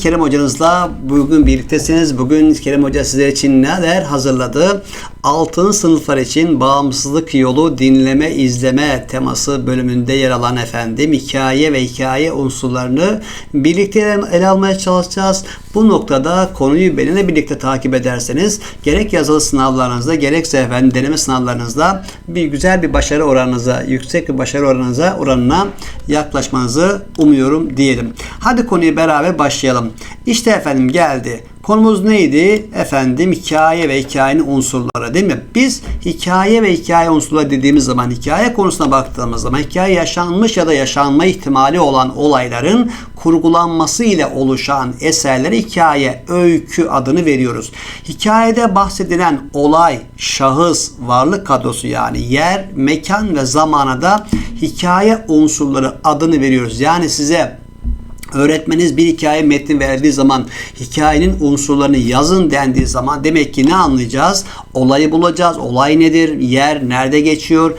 Kerem hocanızla bugün birliktesiniz. Bugün Kerem hoca sizler için neler hazırladı? Altın sınıflar için bağımsızlık yolu dinleme izleme teması bölümünde yer alan efendim hikaye ve hikaye unsurlarını birlikte ele almaya çalışacağız. Bu noktada konuyu benimle birlikte takip ederseniz gerek yazılı sınavlarınızda gerekse efendim deneme sınavlarınızda bir güzel bir başarı oranınıza, yüksek bir başarı oranınıza oranına yaklaşmanızı umuyorum diyelim. Hadi konuyu beraber başlayalım. İşte efendim geldi. Konumuz neydi? Efendim hikaye ve hikayenin unsurları değil mi? Biz hikaye ve hikaye unsurları dediğimiz zaman hikaye konusuna baktığımız zaman hikaye yaşanmış ya da yaşanma ihtimali olan olayların kurgulanması ile oluşan eserlere hikaye, öykü adını veriyoruz. Hikayede bahsedilen olay, şahıs, varlık kadrosu yani yer, mekan ve zamana da hikaye unsurları adını veriyoruz. Yani size Öğretmeniz bir hikaye metni verdiği zaman hikayenin unsurlarını yazın dendiği zaman demek ki ne anlayacağız? Olayı bulacağız. Olay nedir? Yer nerede geçiyor?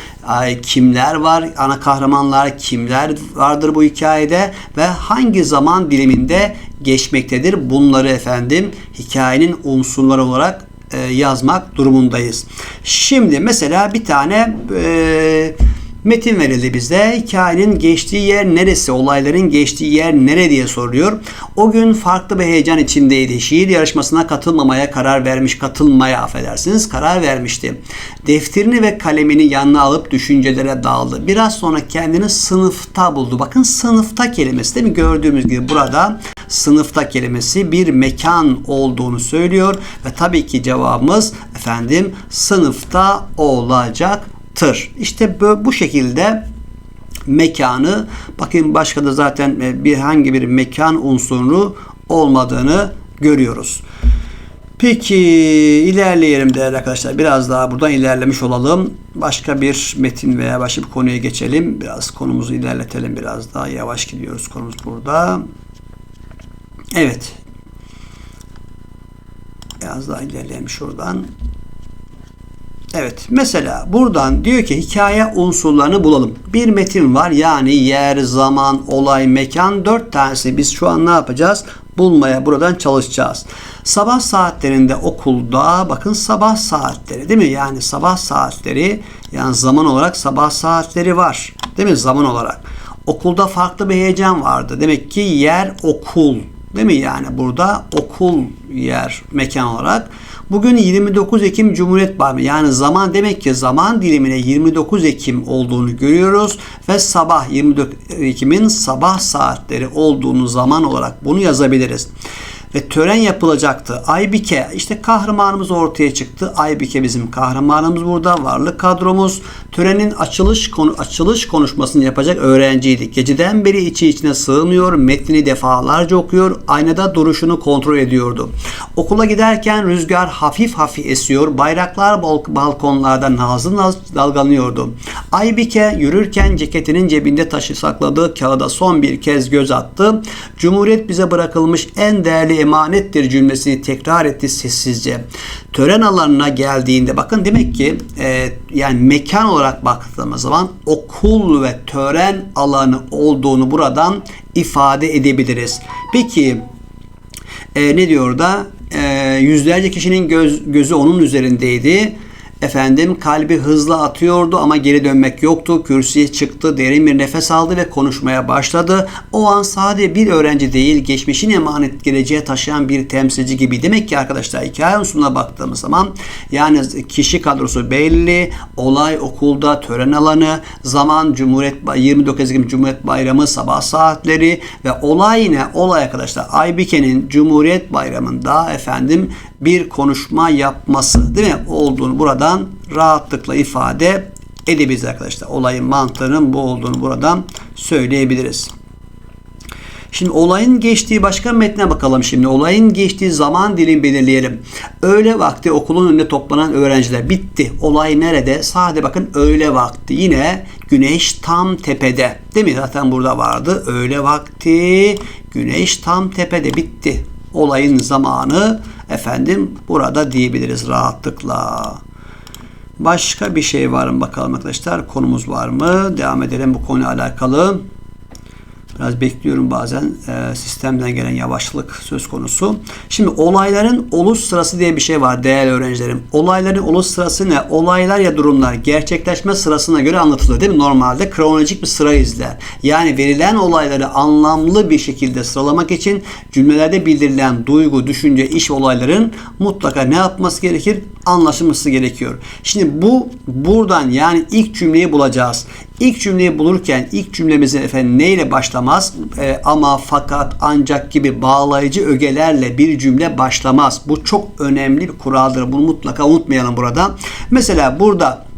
Kimler var? Ana kahramanlar kimler vardır bu hikayede ve hangi zaman diliminde geçmektedir? Bunları efendim hikayenin unsurları olarak e, yazmak durumundayız. Şimdi mesela bir tane eee Metin verildi bize. Hikayenin geçtiği yer neresi? Olayların geçtiği yer nere diye soruyor. O gün farklı bir heyecan içindeydi. Şiir yarışmasına katılmamaya karar vermiş. Katılmaya affedersiniz karar vermişti. Defterini ve kalemini yanına alıp düşüncelere daldı. Biraz sonra kendini sınıfta buldu. Bakın sınıfta kelimesi değil mi? Gördüğümüz gibi burada sınıfta kelimesi bir mekan olduğunu söylüyor. Ve tabii ki cevabımız efendim sınıfta olacak tır. İşte bu şekilde mekanı bakın başka da zaten e, bir hangi bir mekan unsurunu olmadığını görüyoruz. Peki ilerleyelim değerli arkadaşlar. Biraz daha buradan ilerlemiş olalım. Başka bir metin veya başka bir konuya geçelim. Biraz konumuzu ilerletelim. Biraz daha yavaş gidiyoruz. Konumuz burada. Evet. Biraz daha ilerleyelim şuradan. Evet mesela buradan diyor ki hikaye unsurlarını bulalım. Bir metin var yani yer, zaman, olay, mekan dört tanesi biz şu an ne yapacağız? Bulmaya buradan çalışacağız. Sabah saatlerinde okulda bakın sabah saatleri değil mi? Yani sabah saatleri yani zaman olarak sabah saatleri var. Değil mi? Zaman olarak. Okulda farklı bir heyecan vardı. Demek ki yer okul. Değil mi? Yani burada okul yer mekan olarak. Bugün 29 Ekim Cumhuriyet Bayramı yani zaman demek ki zaman dilimine 29 Ekim olduğunu görüyoruz ve sabah 24 Ekim'in sabah saatleri olduğunu zaman olarak bunu yazabiliriz ve tören yapılacaktı. Aybike işte kahramanımız ortaya çıktı. Aybike bizim kahramanımız burada. Varlık kadromuz. Törenin açılış konu açılış konuşmasını yapacak öğrenciydi. Geceden beri içi içine sığmıyor. Metnini defalarca okuyor. Aynada duruşunu kontrol ediyordu. Okula giderken rüzgar hafif hafif esiyor. Bayraklar balkonlarda nazlı nazlı dalgalanıyordu. Aybike yürürken ceketinin cebinde taşı sakladığı kağıda son bir kez göz attı. Cumhuriyet bize bırakılmış en değerli emanettir cümlesini tekrar etti sessizce. Tören alanına geldiğinde bakın demek ki e, yani mekan olarak baktığımız zaman okul ve tören alanı olduğunu buradan ifade edebiliriz. Peki e, ne diyor da e, yüzlerce kişinin göz, gözü onun üzerindeydi Efendim kalbi hızla atıyordu ama geri dönmek yoktu. Kürsüye çıktı, derin bir nefes aldı ve konuşmaya başladı. O an sadece bir öğrenci değil, geçmişin emanet geleceğe taşıyan bir temsilci gibi. Demek ki arkadaşlar hikaye unsuruna baktığımız zaman yani kişi kadrosu belli, olay okulda, tören alanı, zaman Cumhuriyet 29 Ekim Cumhuriyet Bayramı sabah saatleri ve olay ne? Olay arkadaşlar Aybike'nin Cumhuriyet Bayramı'nda efendim bir konuşma yapması değil mi? Olduğunu buradan rahatlıkla ifade edebiliriz arkadaşlar. Olayın mantığının bu olduğunu buradan söyleyebiliriz. Şimdi olayın geçtiği başka metne bakalım şimdi. Olayın geçtiği zaman dilin belirleyelim. Öğle vakti okulun önünde toplanan öğrenciler bitti. Olay nerede? Sade bakın öğle vakti. Yine güneş tam tepede. Değil mi? Zaten burada vardı. Öğle vakti güneş tam tepede bitti. Olayın zamanı efendim burada diyebiliriz rahatlıkla. Başka bir şey var mı bakalım arkadaşlar? Konumuz var mı? Devam edelim bu konuyla alakalı. Biraz bekliyorum bazen e, sistemden gelen yavaşlık söz konusu. Şimdi olayların oluş sırası diye bir şey var değerli öğrencilerim. Olayların oluş sırası ne? Olaylar ya durumlar gerçekleşme sırasına göre anlatılır değil mi? Normalde kronolojik bir sıra izler. Yani verilen olayları anlamlı bir şekilde sıralamak için cümlelerde bildirilen duygu, düşünce, iş olayların mutlaka ne yapması gerekir? Anlaşılması gerekiyor. Şimdi bu buradan yani ilk cümleyi bulacağız. İlk cümleyi bulurken ilk cümlemizin efendim neyle başlamaz? E, ama fakat ancak gibi bağlayıcı ögelerle bir cümle başlamaz. Bu çok önemli bir kuraldır. Bunu mutlaka unutmayalım burada. Mesela burada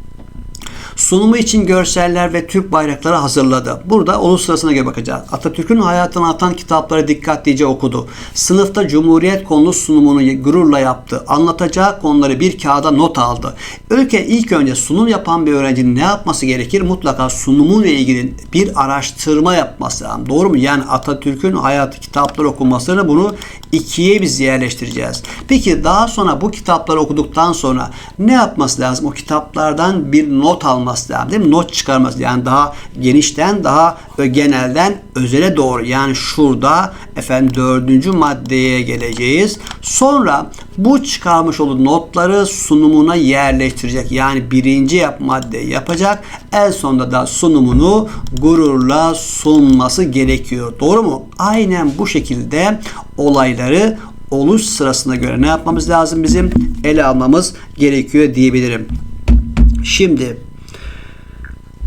Sunumu için görseller ve Türk bayrakları hazırladı. Burada oluş sırasına göre bakacağız. Atatürk'ün hayatını atan kitapları dikkatlice okudu. Sınıfta Cumhuriyet konulu sunumunu gururla yaptı. Anlatacağı konuları bir kağıda not aldı. Ülke ilk önce sunum yapan bir öğrencinin ne yapması gerekir? Mutlaka sunumunla ilgili bir araştırma yapması lazım. Doğru mu? Yani Atatürk'ün hayatı kitapları okumasını bunu ikiye biz yerleştireceğiz. Peki daha sonra bu kitapları okuduktan sonra ne yapması lazım? O kitaplardan bir not alması lazım değil mi? Not çıkarması yani daha genişten daha genelden özele doğru yani şurada efendim dördüncü maddeye geleceğiz. Sonra bu çıkarmış olduğu notları sunumuna yerleştirecek. Yani birinci yap maddeyi yapacak. En sonunda da sunumunu gururla sunması gerekiyor. Doğru mu? Aynen bu şekilde olayları oluş sırasına göre ne yapmamız lazım bizim? Ele almamız gerekiyor diyebilirim. Şimdi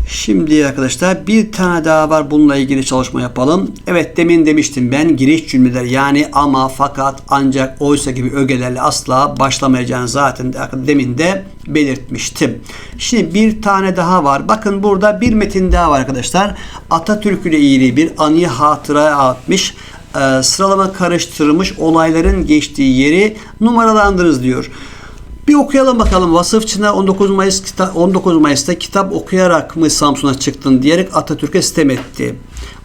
Şimdi arkadaşlar bir tane daha var bununla ilgili çalışma yapalım. Evet demin demiştim ben giriş cümleler yani ama fakat ancak oysa gibi ögelerle asla başlamayacağını zaten demin de belirtmiştim. Şimdi bir tane daha var. Bakın burada bir metin daha var arkadaşlar. Atatürk ile ilgili bir anıyı hatıraya atmış e, sıralama karıştırılmış olayların geçtiği yeri numaralandırırız diyor. Bir okuyalım bakalım. Vasıfçı'na 19 Mayıs 19 Mayıs'ta kitap okuyarak mı Samsun'a çıktın diyerek Atatürk'e sitem etti.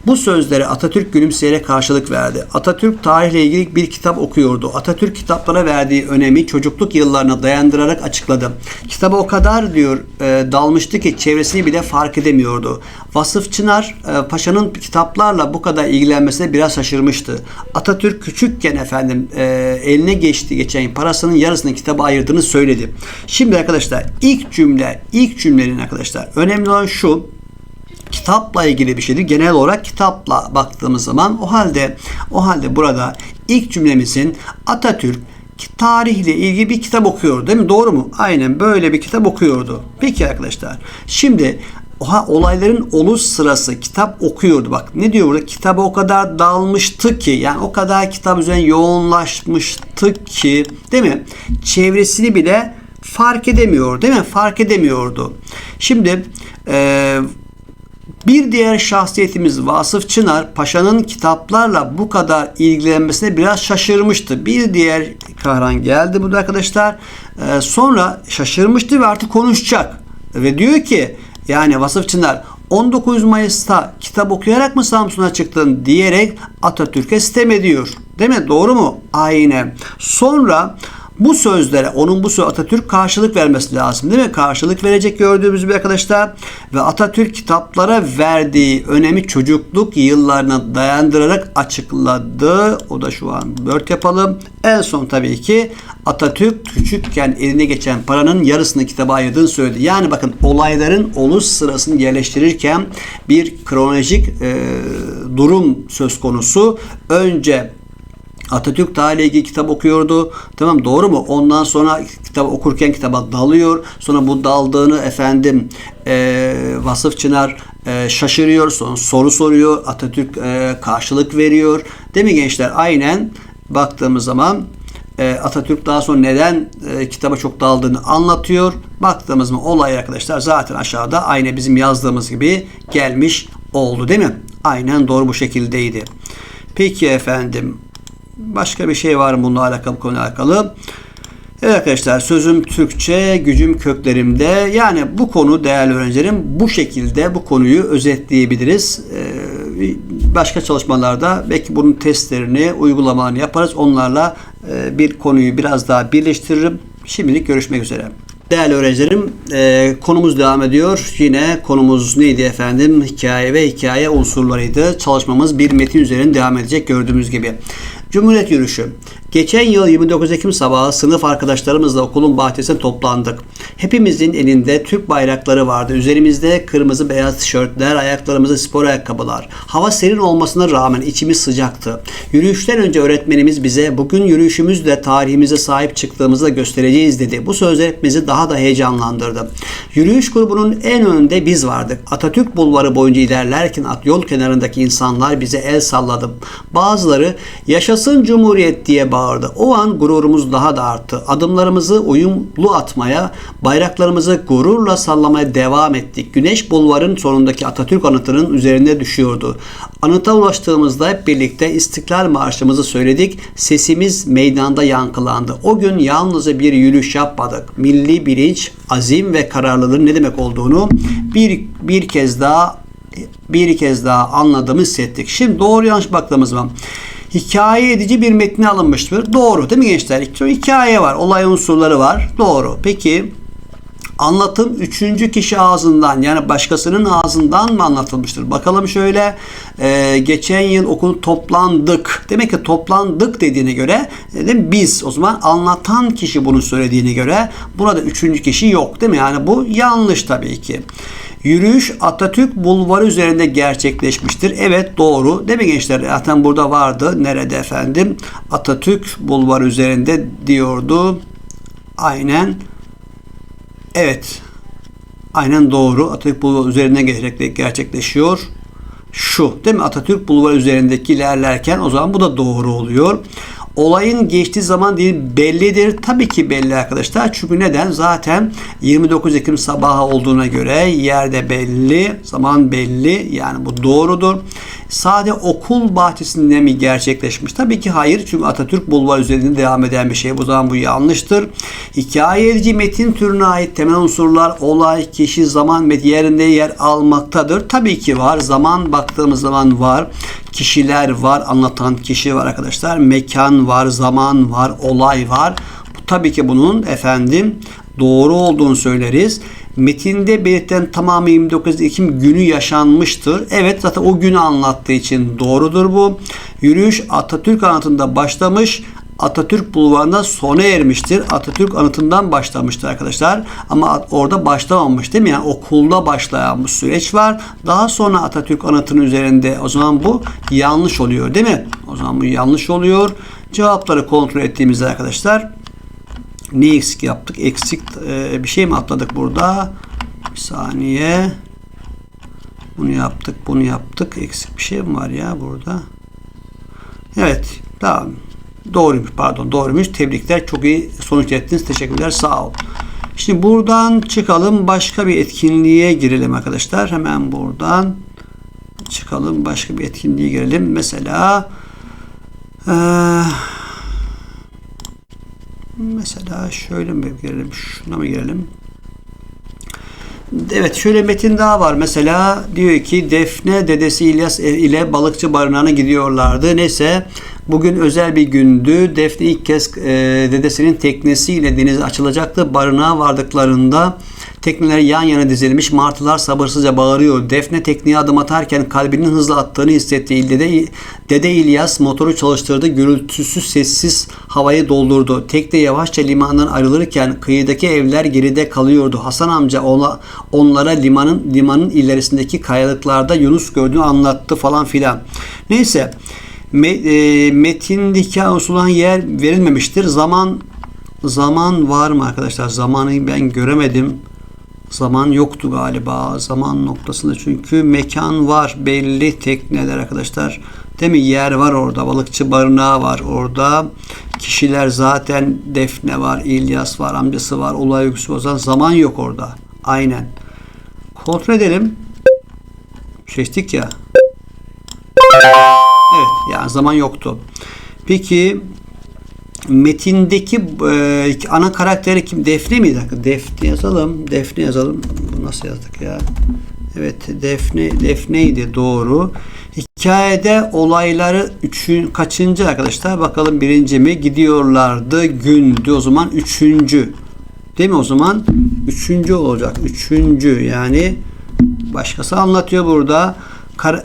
Bu sözlere Atatürk gülümseyerek karşılık verdi. Atatürk tarihle ilgili bir kitap okuyordu. Atatürk kitaplara verdiği önemi çocukluk yıllarına dayandırarak açıkladı. Kitaba o kadar diyor e, dalmıştı ki çevresini bile fark edemiyordu. Vasıf Çınar e, Paşa'nın kitaplarla bu kadar ilgilenmesine biraz şaşırmıştı. Atatürk küçükken efendim e, eline geçti geçen parasının yarısını kitaba ayırdığını söyledi. Şimdi arkadaşlar ilk cümle, ilk cümlenin arkadaşlar önemli olan şu kitapla ilgili bir şeydir. Genel olarak kitapla baktığımız zaman o halde o halde burada ilk cümlemizin Atatürk tarihle ilgili bir kitap okuyor değil mi? Doğru mu? Aynen böyle bir kitap okuyordu. Peki arkadaşlar. Şimdi oha, olayların oluş sırası kitap okuyordu. Bak ne diyor burada? Kitaba o kadar dalmıştı ki yani o kadar kitap üzerine yoğunlaşmıştı ki değil mi? Çevresini bile fark edemiyor değil mi? Fark edemiyordu. Şimdi eee bir diğer şahsiyetimiz Vasıf Çınar Paşa'nın kitaplarla bu kadar ilgilenmesine biraz şaşırmıştı. Bir diğer kahraman geldi burada arkadaşlar. Ee, sonra şaşırmıştı ve artık konuşacak. Ve diyor ki yani Vasıf Çınar 19 Mayıs'ta kitap okuyarak mı Samsun'a çıktın diyerek Atatürk'e sitem ediyor. Değil mi? Doğru mu? Aynen. Sonra bu sözlere onun bu söz Atatürk karşılık vermesi lazım değil mi? Karşılık verecek gördüğümüz bir arkadaşlar ve Atatürk kitaplara verdiği önemi çocukluk yıllarına dayandırarak açıkladı. O da şu an dört yapalım. En son tabii ki Atatürk küçükken eline geçen paranın yarısını kitaba ayırdığını söyledi. Yani bakın olayların oluş sırasını yerleştirirken bir kronolojik e, durum söz konusu. Önce Atatürk tarihle ilgili kitap okuyordu. Tamam doğru mu? Ondan sonra kitap okurken kitaba dalıyor. Sonra bu daldığını efendim e, Vasıf Çınar e, şaşırıyor. Sonra soru soruyor. Atatürk e, karşılık veriyor. Değil mi gençler? Aynen baktığımız zaman e, Atatürk daha sonra neden e, kitaba çok daldığını anlatıyor. Baktığımız mı olay arkadaşlar zaten aşağıda aynı bizim yazdığımız gibi gelmiş oldu değil mi? Aynen doğru bu şekildeydi. Peki efendim Başka bir şey var mı bununla alakalı konuyla alakalı? Evet arkadaşlar sözüm Türkçe, gücüm köklerimde. Yani bu konu değerli öğrencilerim bu şekilde bu konuyu özetleyebiliriz. Ee, başka çalışmalarda belki bunun testlerini, uygulamalarını yaparız. Onlarla e, bir konuyu biraz daha birleştiririm. Şimdilik görüşmek üzere. Değerli öğrencilerim e, konumuz devam ediyor. Yine konumuz neydi efendim? Hikaye ve hikaye unsurlarıydı. Çalışmamız bir metin üzerine devam edecek gördüğümüz gibi. Cumhuriyet yürüyüşü. Geçen yıl 29 Ekim sabahı sınıf arkadaşlarımızla okulun bahçesine toplandık. Hepimizin elinde Türk bayrakları vardı. Üzerimizde kırmızı beyaz tişörtler, ayaklarımızda spor ayakkabılar. Hava serin olmasına rağmen içimiz sıcaktı. Yürüyüşten önce öğretmenimiz bize bugün yürüyüşümüzle tarihimize sahip çıktığımızı da göstereceğiz dedi. Bu sözler hepimizi daha da heyecanlandırdı. Yürüyüş grubunun en önünde biz vardık. Atatürk bulvarı boyunca ilerlerken at yol kenarındaki insanlar bize el salladı. Bazıları yaşasın cumhuriyet diye bağırdı. O an gururumuz daha da arttı. Adımlarımızı uyumlu atmaya, bayraklarımızı gururla sallamaya devam ettik. Güneş bulvarın sonundaki Atatürk anıtının üzerinde düşüyordu. Anıta ulaştığımızda hep birlikte İstiklal Marşımızı söyledik. Sesimiz meydanda yankılandı. O gün yalnızca bir yürüyüş yapmadık. Milli bilinç, azim ve kararlılığın ne demek olduğunu bir, bir kez daha bir kez daha anladığımı hissettik. Şimdi doğru yanlış baktığımız zaman hikaye edici bir metni alınmıştır. Doğru değil mi gençler? Hikaye var, olay unsurları var. Doğru. Peki anlatım üçüncü kişi ağzından yani başkasının ağzından mı anlatılmıştır? Bakalım şöyle e, geçen yıl okul toplandık. Demek ki toplandık dediğine göre değil biz o zaman anlatan kişi bunu söylediğine göre burada üçüncü kişi yok değil mi? Yani bu yanlış tabii ki. Yürüyüş Atatürk Bulvarı üzerinde gerçekleşmiştir. Evet doğru. Değil mi gençler? Zaten burada vardı. Nerede efendim? Atatürk Bulvarı üzerinde diyordu. Aynen. Evet. Aynen doğru. Atatürk Bulvarı üzerinde gerçekleşiyor. Şu değil mi? Atatürk Bulvarı üzerindeki ilerlerken o zaman bu da doğru oluyor. Olayın geçtiği zaman değil bellidir. Tabii ki belli arkadaşlar. Çünkü neden? Zaten 29 Ekim sabahı olduğuna göre yerde belli, zaman belli. Yani bu doğrudur. Sade okul bahçesinde mi gerçekleşmiş? Tabii ki hayır. Çünkü Atatürk Bulvar üzerinde devam eden bir şey. Bu zaman bu yanlıştır. Hikaye edici metin türüne ait temel unsurlar olay, kişi, zaman yerinde yer almaktadır. Tabii ki var. Zaman baktığımız zaman var. Kişiler var. Anlatan kişi var arkadaşlar. Mekan var. Zaman var. Olay var. Tabii ki bunun efendim doğru olduğunu söyleriz metinde belirtilen tamamı 29 Ekim günü yaşanmıştır. Evet zaten o günü anlattığı için doğrudur bu. Yürüyüş Atatürk anıtında başlamış. Atatürk bulvarına sona ermiştir. Atatürk anıtından başlamıştır arkadaşlar. Ama orada başlamamış değil mi? Yani okulda başlayan bu süreç var. Daha sonra Atatürk anıtının üzerinde o zaman bu yanlış oluyor değil mi? O zaman bu yanlış oluyor. Cevapları kontrol ettiğimizde arkadaşlar ne eksik yaptık? Eksik e, bir şey mi atladık burada? Bir saniye. Bunu yaptık, bunu yaptık. Eksik bir şey mi var ya burada? Evet, tamam. Doğruymuş, pardon doğruymuş. Tebrikler. Çok iyi sonuç ettiniz. Teşekkürler. Sağ ol. Şimdi buradan çıkalım. Başka bir etkinliğe girelim arkadaşlar. Hemen buradan çıkalım. Başka bir etkinliğe girelim. Mesela eee Mesela şöyle mi girelim? Şuna mı girelim? Evet şöyle metin daha var. Mesela diyor ki Defne dedesi İlyas ile balıkçı barınağına gidiyorlardı. Neyse bugün özel bir gündü. Defne ilk kez e, dedesinin teknesiyle denize açılacaktı. Barınağa vardıklarında Tekneler yan yana dizilmiş. Martılar sabırsızca bağırıyor. Defne tekneye adım atarken kalbinin hızla attığını hissetti. Dede, Dede İlyas motoru çalıştırdı. Gürültüsüz sessiz havayı doldurdu. Tekne yavaşça limandan ayrılırken kıyıdaki evler geride kalıyordu. Hasan amca ona, onlara limanın limanın ilerisindeki kayalıklarda Yunus gördüğünü anlattı falan filan. Neyse metindeki usulan yer verilmemiştir. Zaman zaman var mı arkadaşlar? Zamanı ben göremedim. Zaman yoktu galiba. Zaman noktasında çünkü mekan var. Belli tekneler arkadaşlar. Değil mi? Yer var orada. Balıkçı barınağı var orada. Kişiler zaten Defne var, İlyas var, amcası var, olay öyküsü var. Zaman yok orada. Aynen. Kontrol edelim. Seçtik ya. Evet yani zaman yoktu. Peki metindeki e, ana karakteri kim? Defne miydi? Defne yazalım. Defne yazalım. Bu nasıl yazdık ya? Evet Defne Defne'ydi doğru. Hikayede olayları üçün, kaçıncı arkadaşlar? Bakalım birinci mi? Gidiyorlardı gündü. O zaman üçüncü. Değil mi o zaman? Üçüncü olacak. Üçüncü yani başkası anlatıyor burada.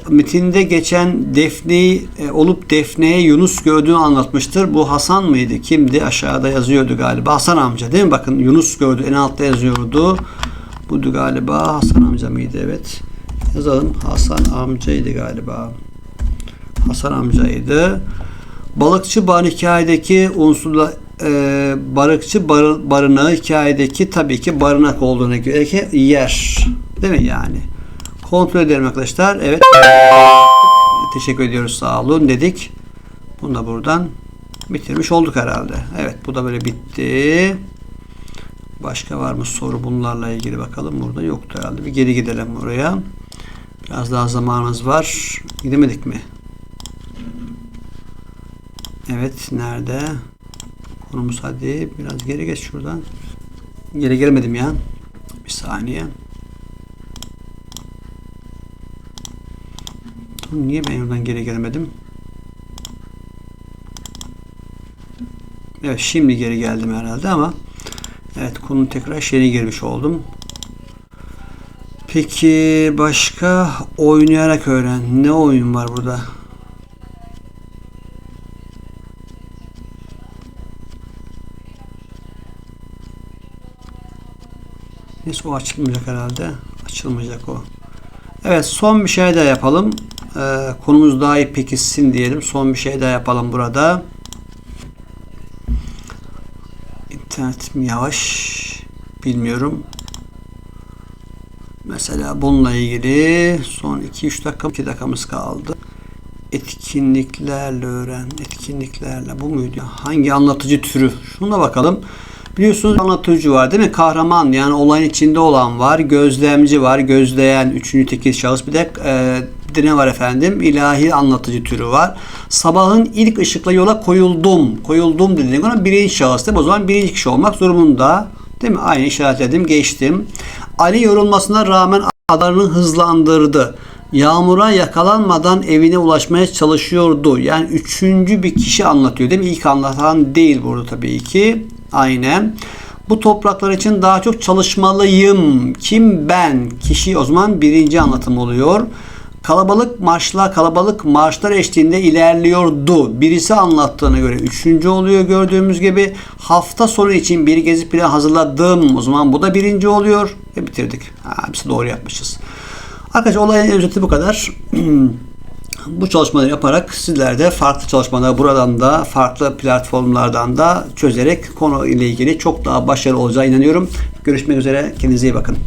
Metinde geçen Defne'yi e, olup Defne'ye Yunus gördüğünü anlatmıştır. Bu Hasan mıydı? Kimdi? Aşağıda yazıyordu galiba. Hasan amca değil mi? Bakın Yunus gördü. En altta yazıyordu. Buydu galiba. Hasan amca mıydı? Evet. Yazalım. Hasan amcaydı galiba. Hasan amcaydı. Balıkçı bar hikayedeki unsurla e, balıkçı bar, barınağı hikayedeki tabii ki barınak olduğuna göre yer. Değil mi yani? Kontrol edelim arkadaşlar. Evet. Teşekkür ediyoruz. Sağ olun dedik. Bunu da buradan bitirmiş olduk herhalde. Evet bu da böyle bitti. Başka var mı soru bunlarla ilgili bakalım. Burada yoktu herhalde. Bir geri gidelim oraya. Biraz daha zamanımız var. Gidemedik mi? Evet nerede? Konumuz hadi biraz geri geç şuradan. Geri gelemedim ya. Bir saniye. Niye ben oradan geri gelemedim? Evet şimdi geri geldim herhalde ama evet konu tekrar şeyine girmiş oldum. Peki başka oynayarak öğren. Ne oyun var burada? Neyse o açılmayacak herhalde. Açılmayacak o. Evet son bir şey daha yapalım. Ee, konumuz daha iyi pekişsin diyelim. Son bir şey daha yapalım burada. İnternetim yavaş. Bilmiyorum. Mesela bununla ilgili son 2-3 dakika 2 dakikamız kaldı. Etkinliklerle öğren. Etkinliklerle bu muydu? Hangi anlatıcı türü? Şuna bakalım. Biliyorsunuz anlatıcı var değil mi? Kahraman yani olayın içinde olan var. Gözlemci var. Gözleyen üçüncü tekil şahıs. Bir de e, bir de ne var efendim? İlahi anlatıcı türü var. Sabahın ilk ışıkla yola koyuldum. Koyuldum dediğim zaman birinci şahıs değil mi? O zaman birinci kişi olmak durumunda. Değil mi? Aynı işaretledim. Geçtim. Ali yorulmasına rağmen adlarını hızlandırdı. Yağmura yakalanmadan evine ulaşmaya çalışıyordu. Yani üçüncü bir kişi anlatıyor değil mi? İlk anlatan değil burada tabii ki. Aynen. Bu topraklar için daha çok çalışmalıyım. Kim ben? Kişi o zaman birinci anlatım oluyor. Kalabalık marşlar, kalabalık marşlar eşliğinde ilerliyordu. Birisi anlattığına göre üçüncü oluyor gördüğümüz gibi. Hafta sonu için bir gezi planı hazırladım. O zaman bu da birinci oluyor. Ve bitirdik. Ha, hepsi doğru yapmışız. Arkadaşlar olayın özeti bu kadar. bu çalışmaları yaparak sizler de farklı çalışmaları buradan da farklı platformlardan da çözerek konu ile ilgili çok daha başarılı olacağına inanıyorum. Görüşmek üzere. Kendinize iyi bakın.